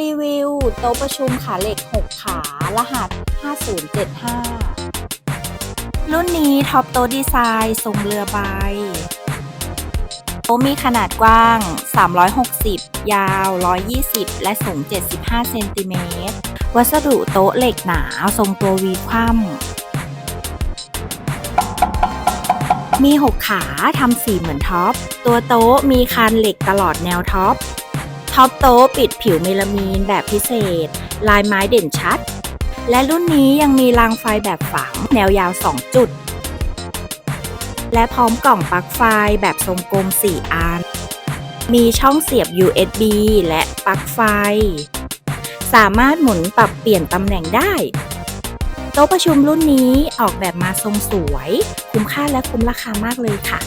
รีวิว โต๊ะประชุมขาเหล็ก 6 ขา รหัส 5075 รุ่นนี้ท็อปโต๊ะดีไซน์ทรงเรือใบ โต๊ะมีขนาดกว้าง 360 ยาว 120 และสูง 75 เซนติเมตร วัสดุโต๊ะเหล็กหนาทรงตัววีคว่ำมี 6 ขาทำสีเหมือนท็อป ตัวโต๊ะมีคานเหล็กตลอดแนวท็อป ท็อปโต๊ะปิดผิวเมลามีนแบบพิเศษ ลายไม้เด่นชัด และรุ่นนี้ยังมีรางไฟแบบฝังแนวยาว 2 จุด และพร้อมกล่องปลั๊กไฟแบบทรงกลม 4 อัน มีช่องเสียบ USB และปลั๊กไฟ สามารถหมุนปรับเปลี่ยนตำแหน่งได้ โต๊ะประชุมรุ่นนี้ออกแบบมาทรงสวย คุ้มค่าและคุ้มราคามากเลยค่ะ